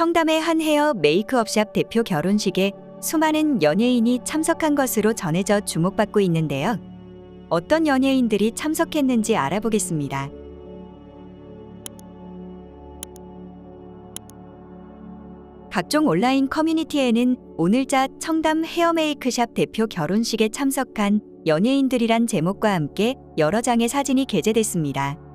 청담의 한 헤어 메이크업샵 대표 결혼식에 수많은 연예인이 참석한 것으로 전해져 주목받고 있는데요. 어떤 연예인들이 참석했는지 알아보겠습니다. 각종 온라인 커뮤니티에는 오늘자 청담 헤어메이크샵 대표 결혼식에 참석한 연예인들이란 제목과 함께 여러 장의 사진이 게재됐습니다.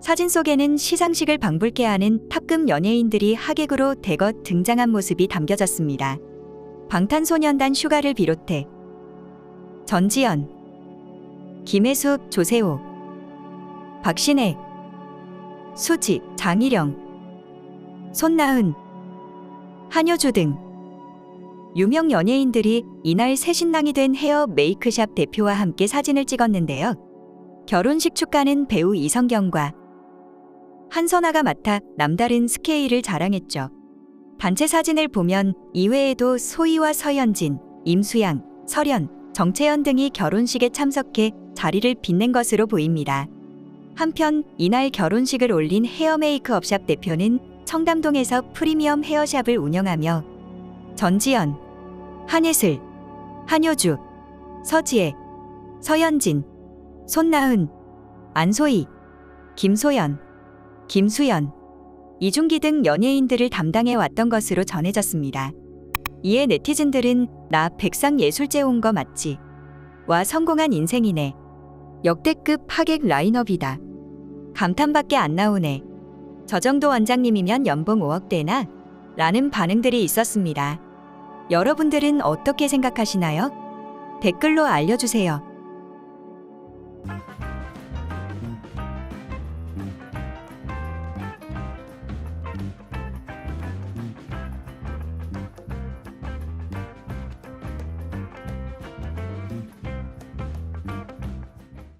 사진 속에는 시상식을 방불케 하는 탑급 연예인들이 하객으로 대거 등장한 모습이 담겨졌습니다. 방탄소년단 슈가를 비롯해 전지현, 김혜숙, 조세호, 박신혜, 수지, 장희령, 손나은, 한효주 등 유명 연예인들이 이날 새 신랑이 된 헤어 메이크샵 대표와 함께 사진을 찍었는데요. 결혼식 축가는 배우 이성경과 한선아가 맡아 남다른 스케일을 자랑했죠. 단체 사진을 보면 이외에도 소희와 서현진, 임수양, 설현, 정채연 등이 결혼식에 참석해 자리를 빛낸 것으로 보입니다. 한편 이날 결혼식을 올린 헤어 메이크업샵 대표는 청담동에서 프리미엄 헤어샵을 운영하며 전지현, 한예슬, 한효주, 서지혜, 서현진, 손나은, 안소희, 김소연, 김수연, 이중기 등 연예인들을 담당해 왔던 것으로 전해졌습니다. 이에 네티즌들은 나 백상 예술제 온 거 맞지? 와 성공한 인생이네. 역대급 하객 라인업이다. 감탄밖에 안 나오네. 저 정도 원장님이면 연봉 5억대나? 라는 반응들이 있었습니다. 여러분들은 어떻게 생각하시나요? 댓글로 알려주세요.